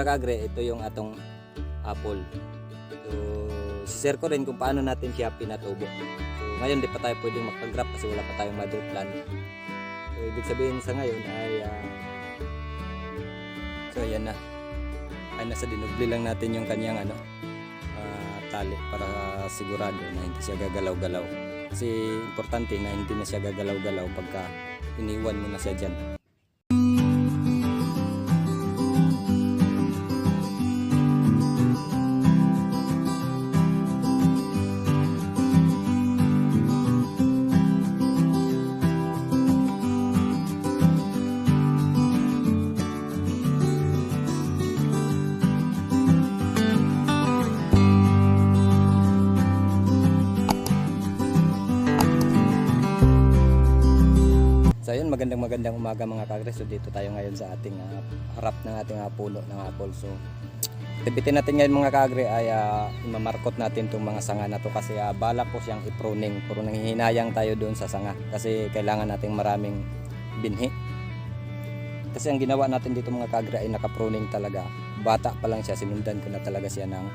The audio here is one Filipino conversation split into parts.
mga kagre, ito yung atong apple. So, share ko rin kung paano natin siya pinatubo. So, ngayon di pa tayo pwedeng magpag-grab kasi wala pa tayong mother plant. So, ibig sabihin sa ngayon ay ah, So, ayan na. Ay nasa dinubli lang natin yung kanyang ano ah, tali para sigurado na hindi siya gagalaw-galaw. Kasi importante na hindi na siya gagalaw-galaw pagka iniwan mo na siya dyan. Magandang umaga mga kagres. So dito tayo ngayon sa ating ah, harap ng ating ah, puno ng apple. So activity natin ngayon mga kagre ay uh, imamarkot natin itong mga sanga na to kasi ah, balak ko siyang i-pruning. Puro nanghihinayang tayo doon sa sanga kasi kailangan nating maraming binhi. Kasi ang ginawa natin dito mga kagre ay naka-pruning talaga. Bata pa lang siya, sinundan ko na talaga siya ng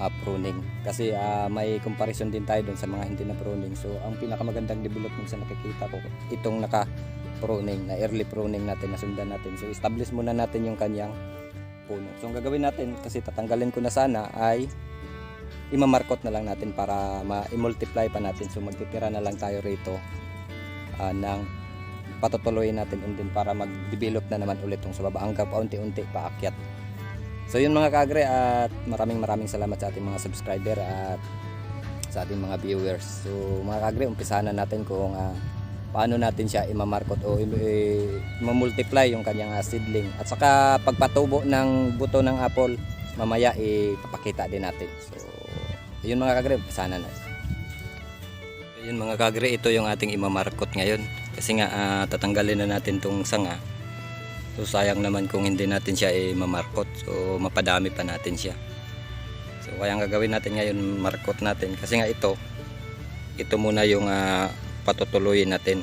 ah, pruning. Kasi ah, may comparison din tayo doon sa mga hindi na pruning. So ang pinakamagandang development sa nakikita ko, itong naka pruning, na early pruning natin, nasundan natin. So establish muna natin yung kanyang puno. So ang gagawin natin, kasi tatanggalin ko na sana, ay imamarkot na lang natin para ma-multiply pa natin. So magtitira na lang tayo rito ah, ng patutuloyin natin and then para mag-develop na naman ulit yung sa baba hanggang paunti-unti paakyat. So yun mga kagre at maraming maraming salamat sa ating mga subscriber at sa ating mga viewers. So mga kagre, umpisahan na natin kung ah, paano natin siya imamarkot o i-multiply yung kanyang ah, seedling. At saka pagpatubo ng buto ng apple, mamaya ipapakita din natin. So yun mga kagre, umpisahan na. Yun mga kagre, ito yung ating imamarkot ngayon. Kasi nga ah, tatanggalin na natin tong sanga. So sayang naman kung hindi natin siya i-markot. So mapadami pa natin siya. So kaya ang gagawin natin ngayon, markot natin. Kasi nga ito, ito muna yung ah, patutuloyin natin.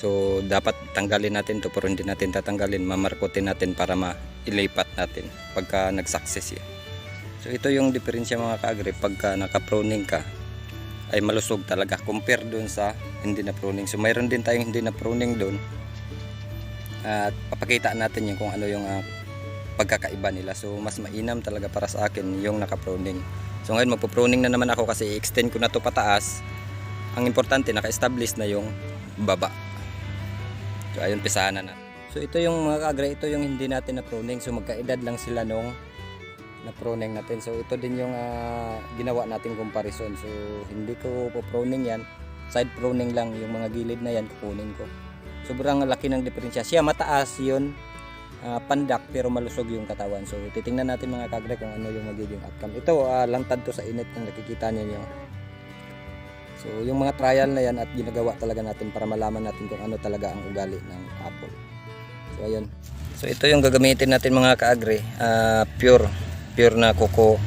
So dapat tanggalin natin to pero hindi natin tatanggalin. Mamarkotin natin para mailipat natin pagka nag-success siya. So ito yung diferensya mga kaagri pagka naka-pruning ka ay malusog talaga compare doon sa hindi na pruning. So mayroon din tayong hindi na pruning doon. At papakita natin yung kung ano yung ah, pagkakaiba nila. So mas mainam talaga para sa akin yung naka-pruning. So ngayon magpo-pruning na naman ako kasi i-extend ko na to pataas. Ang importante naka-establish na yung baba. So ayun pisahan na. So ito yung mga kagre, ito yung hindi natin na pruning. So magkaedad lang sila nung na pruning natin. So ito din yung ah, ginawa nating comparison. So hindi ko po pruning yan. Side pruning lang yung mga gilid na yan kukunin ko. Sobrang laki ng diferensya. Siya mataas yun. ah, pandak pero malusog yung katawan. So titingnan natin mga kagre kung ano yung magiging outcome. Ito ah, lantad to sa init kung nakikita niyo So yung mga trial na yan at ginagawa talaga natin para malaman natin kung ano talaga ang ugali ng apple. So ayun. So ito yung gagamitin natin mga kaagre, ah, pure pure na coco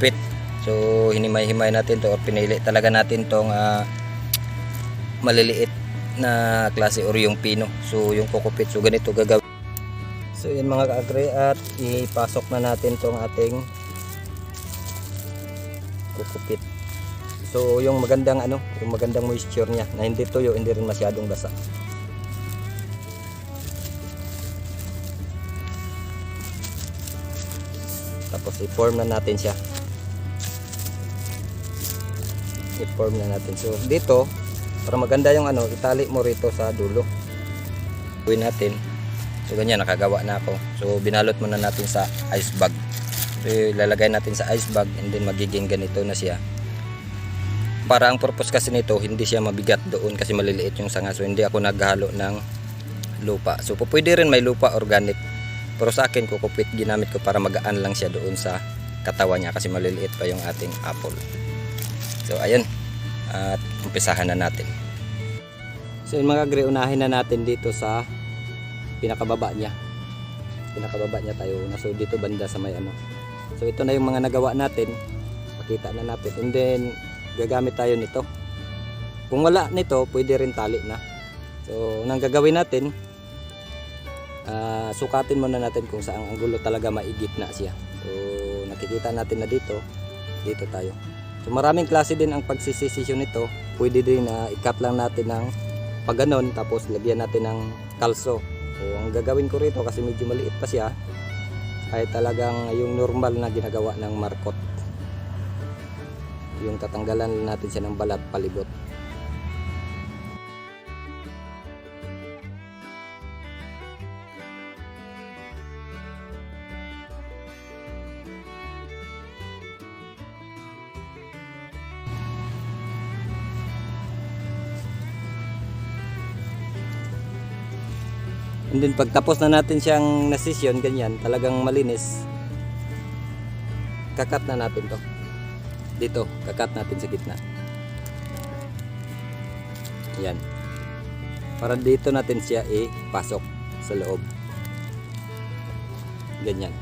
pit. So hinimay-himay natin to or pinili talaga natin tong ah, maliliit na klase or yung pino. So yung coco pit so ganito gagawin. So yan mga kaagre at ipasok na natin tong ating coco pit. So yung magandang ano, yung magandang moisture niya na hindi tuyo, hindi rin masyadong basa. Tapos i-form na natin siya. I-form na natin. So dito, para maganda yung ano, itali mo rito sa dulo. Gawin natin. So ganyan, nakagawa na ako. So binalot muna natin sa ice bag. So ilalagay natin sa ice bag and then magiging ganito na siya para ang purpose kasi nito hindi siya mabigat doon kasi maliliit yung sanga. So hindi ako naghalo ng lupa. So pwede rin may lupa organic. Pero sa akin kukupit ginamit ko para magaan lang siya doon sa katawan niya kasi maliliit pa yung ating apple. So ayun at umpisahan na natin. So yun mga gre unahin na natin dito sa pinakababa niya. Pinakababa niya tayo. Na so dito banda sa may ano. So ito na yung mga nagawa natin. Pakita na natin. And then gagamit tayo nito kung wala nito pwede rin tali na so nang gagawin natin ah, sukatin muna natin kung saan ang gulo talaga maigit na siya. So nakikita natin na dito, dito tayo. So maraming klase din ang pagsisisisyon nito. Pwede din na ikat lang natin ng pag ganon, tapos lagyan natin ng kalso. So ang gagawin ko rito kasi medyo maliit pa siya ay talagang yung normal na ginagawa ng markot. Yung tatanggalan natin siya ng balat palibot. And then pagtapos na natin siyang nasisyon, ganyan, talagang malinis, kakat na natin to. Dito, kakat natin sa gitna. Yan. Para dito natin siya ipasok sa loob. Ganyan.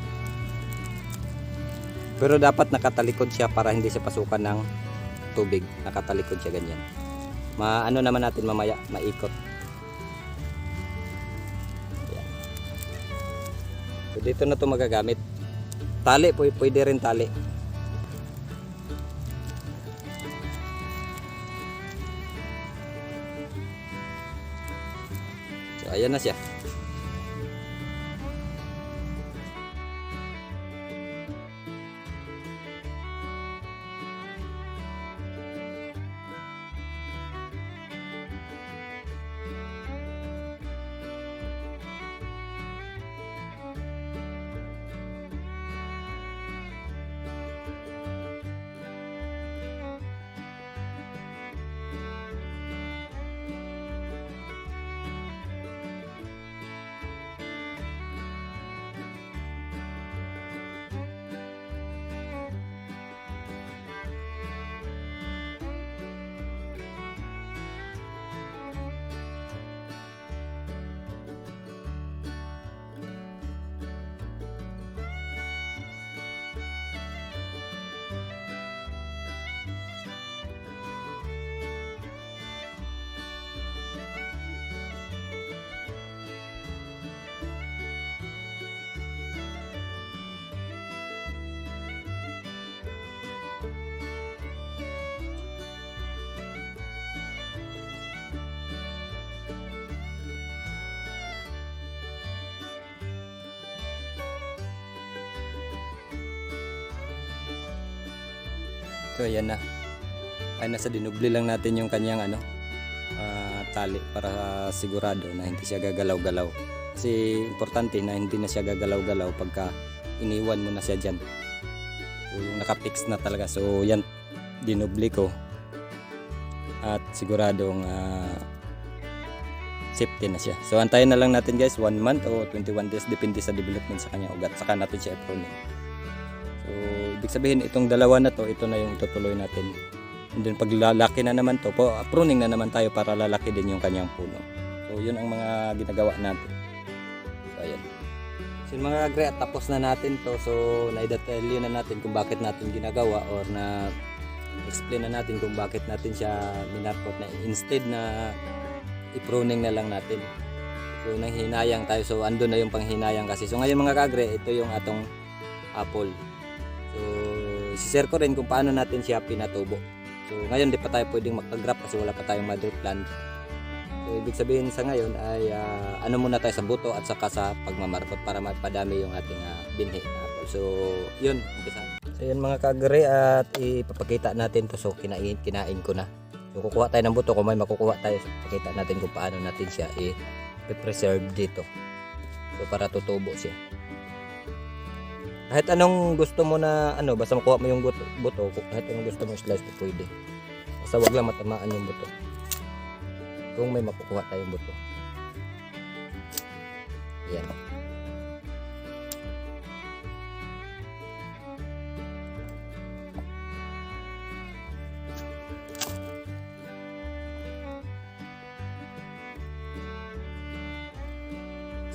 Pero dapat nakatalikod siya para hindi siya pasukan ng tubig. Nakatalikod siya ganyan. Maano naman natin mamaya, maikot. So dito na to magagamit. Tali pwede rin tali. So ayan na siya. So ayan na. Ay nasa dinubli lang natin yung kanyang ano ah, tali para sigurado na hindi siya gagalaw-galaw. Kasi importante na hindi na siya gagalaw-galaw pagka iniwan mo na siya diyan. So yung nakapix na talaga. So yan dinubli ko. At siguradong ah, safety na siya. So antayin na lang natin guys 1 month o 21 days depende sa development sa kanyang ugat. Saka natin siya i-pruning. Ibig sabihin itong dalawa na to, ito na yung tutuloy natin. And then pag lalaki na naman to, po, pruning na naman tayo para lalaki din yung kanyang puno. So, yun ang mga ginagawa natin. So, ayan. So, yung mga agre, at tapos na natin to. So, naidetalye na natin kung bakit natin ginagawa or na explain na natin kung bakit natin siya minarkot na instead na i-pruning na lang natin. So, nang hinayang tayo. So, andun na yung panghinayang kasi. So, ngayon mga kagre, ito yung atong apple. So, share ko rin kung paano natin siya pinatubo. So, ngayon di pa tayo pwedeng magka-grab kasi wala pa tayong mother plant. So, ibig sabihin sa ngayon ay ah, ano muna tayo sa buto at saka sa pagmamarkot para mapadami yung ating uh, binhi apple. So, yun. Umpisa. So, yun mga kagre at ipapakita natin to. So, kinain, kinain ko na. So, kukuha tayo ng buto. Kung may makukuha tayo, so, pakita natin kung paano natin siya i-preserve dito. So, para tutubo siya. Kahit anong gusto mo na ano, basta makuha mo yung buto, buto kahit anong gusto mo slice mo pwede. Basta wag lang matamaan yung buto. Kung may makukuha tayong buto. Yan.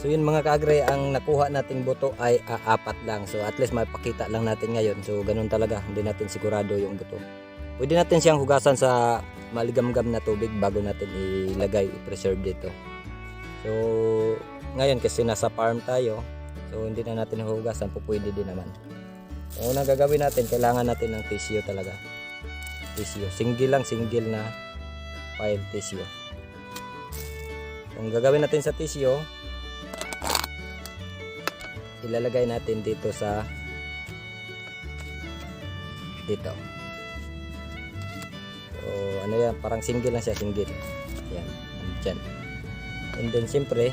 So yun mga kaagre, ang nakuha nating buto ay ah, apat lang. So at least mapakita lang natin ngayon. So ganun talaga, hindi natin sigurado yung buto. Pwede natin siyang hugasan sa maligamgam na tubig bago natin ilagay, i-preserve dito. So, ngayon kasi nasa farm tayo, so hindi na natin hugasan, po pwede din naman. So, unang gagawin natin, kailangan natin ng tissue talaga. Tissue. Single lang, single na file tissue. Kung gagawin natin sa tissue, ilalagay natin dito sa dito. So, ano yan, parang single lang siya, single. Yan, dyan. And then, siyempre,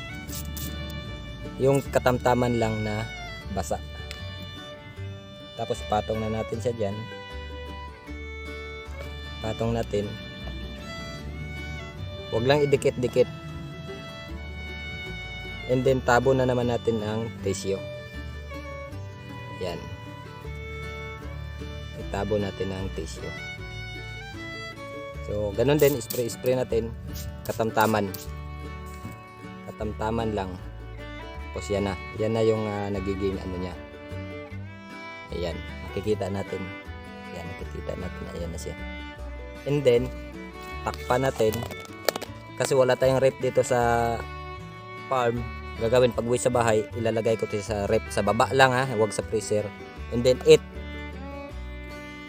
yung katamtaman lang na basa. Tapos, patong na natin siya dyan. Patong natin. Huwag lang idikit-dikit. And then, tabo na naman natin ang tissue. Yan. Itabo natin ang tissue. So, ganun din, spray-spray natin. Katamtaman. Katamtaman lang. Tapos yan na. Yan na yung ah, nagiging ano niya. Ayan. Makikita natin. Ayan, nakikita natin. Ayan na siya. And then, takpan natin. Kasi wala tayong rep dito sa farm. Gagawin pag uwi sa bahay, ilalagay ko ito sa rep sa baba lang ha, huwag sa freezer. And then, it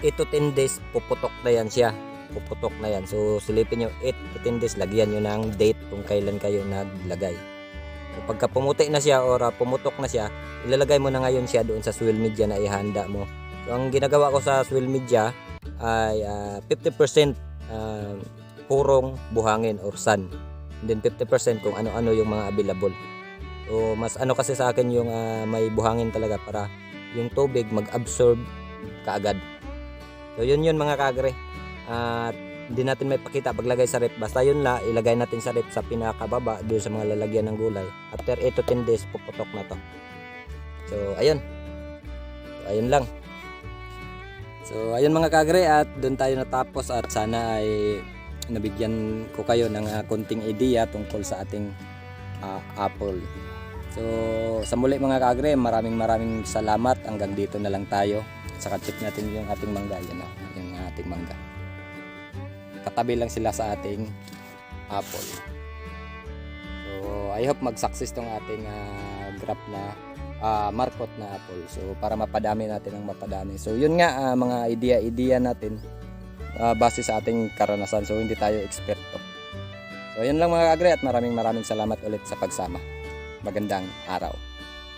8 to 10 days, puputok na yan siya puputok na yan. So, silipin nyo 8 to 10 days, lagyan nyo ng date kung kailan kayo naglagay. So, pagka pumuti na siya or ah, pumutok na siya, ilalagay mo na ngayon siya doon sa swill media na ihanda mo. So, ang ginagawa ko sa swill media ay ah, 50% ah, purong buhangin or sun. And then 50% kung ano-ano yung mga available. So, mas ano kasi sa akin yung ah, may buhangin talaga para yung tubig mag-absorb kaagad. So, yun yun mga kagre. At hindi natin may pakita paglagay sa rep basta yun la ilagay natin sa rep sa pinakababa doon sa mga lalagyan ng gulay. After 8 to 10 days puputok na to. So ayun. So, ayun lang. So ayun mga kagre at doon tayo natapos at sana ay nabigyan ko kayo ng ah, konting idea tungkol sa ating ah, apple so sa muli mga kagre maraming maraming salamat hanggang dito na lang tayo saka check natin yung ating mangga yan na yung ating mangga katabi lang sila sa ating apple. So, I hope mag-success tong ating ah, graph na ah, markot na apple. So, para mapadami natin ang mapadami. So, yun nga ah, mga idea-idea natin ah, base sa ating karanasan. So, hindi tayo eksperto. So, yun lang mga kagre at maraming maraming salamat ulit sa pagsama. Magandang araw.